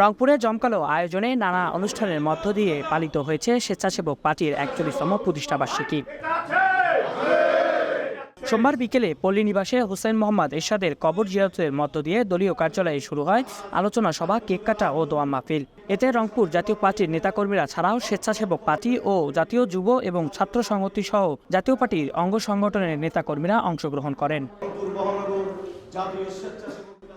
রংপুরে জমকালো আয়োজনে নানা অনুষ্ঠানের মধ্য দিয়ে পালিত হয়েছে স্বেচ্ছাসেবক পার্টির একচল্লিশতম প্রতিষ্ঠাবার্ষিকী। সোমবার বিকেলে পল্লী নিবাসে হোসেন মোহাম্মদ এরশাদের কবর জিয়ারতের মধ্য দিয়ে দলীয় কার্যালয়ে শুরু হয় আলোচনা সভা, কেক কাটা ও দোয়া মাহফিল। এতে রংপুর জাতীয় পার্টির নেতাকর্মীরা ছাড়াও স্বেচ্ছাসেবক পার্টি ও জাতীয় যুব এবং ছাত্র সংহতি সহ জাতীয় পার্টির অঙ্গ সংগঠনের নেতাকর্মীরা অংশগ্রহণ করেন।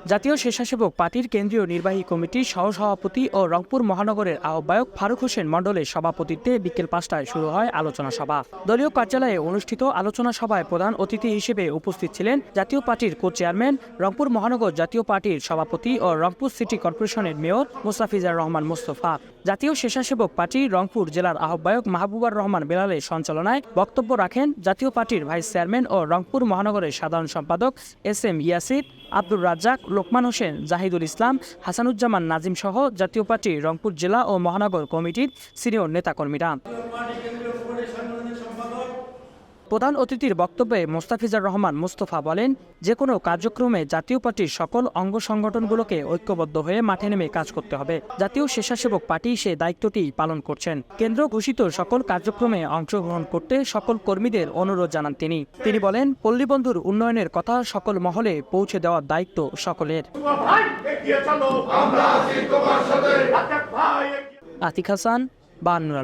জাতীয় স্বেচ্ছাসেবক পার্টির কেন্দ্রীয় নির্বাহী কমিটির সহসভাপতি ও রংপুর মহানগরের আহ্বায়ক ফারুক হোসেন মণ্ডলের সভাপতিত্বে বিকেল পাঁচটায় শুরু হয় আলোচনা সভা। দলীয় কার্যালয়ে অনুষ্ঠিত আলোচনা সভায় প্রধান অতিথি হিসেবে উপস্থিত ছিলেন জাতীয় পার্টির কো চেয়ারম্যান রংপুর মহানগর জাতীয় পার্টির সভাপতি ও রংপুর সিটি কর্পোরেশনের মেয়র মোস্তাফিজার রহমান মোস্তফা। জাতীয় স্বেচ্ছাসেবক পার্টি রংপুর জেলার আহ্বায়ক মাহবুবার রহমান বেলালের সঞ্চালনায় বক্তব্য রাখেন জাতীয় পার্টির ভাইস চেয়ারম্যান ও রংপুর মহানগরের সাধারণ সম্পাদক এস এম ইয়াসির, আব্দুর রাজ্জাক, লোকমান হোসেন, জাহিদুল ইসলাম, হাসানুজ্জামান নাজিম সহ জাতীয় পার্টির রংপুর জেলা ও মহানগর কমিটির সিনিয়র নেতাকর্মীরা। প্রধান অতিথির বক্তব্যে মোস্তাফিজার রহমান মোস্তফা বলেন যে কোনো কার্যক্রমে জাতীয় পার্টির সকল অঙ্গ সংগঠনগুলোকে ঐক্যবদ্ধ হয়ে মাঠে নেমে কাজ করতে হবে। জাতীয় স্বেচ্ছাসেবক পার্টি সে দায়িত্বটি পালন করছেন। কেন্দ্র ঘোষিত সকল কার্যক্রমে অংশগ্রহণ করতে সকল কর্মীদের অনুরোধ জানান তিনি। তিনি বলেন পল্লীবন্ধুর উন্নয়নের কথা সকল মহলে পৌঁছে দেওয়ার দায়িত্ব সকলের। আতিক হাসান, বান্নুর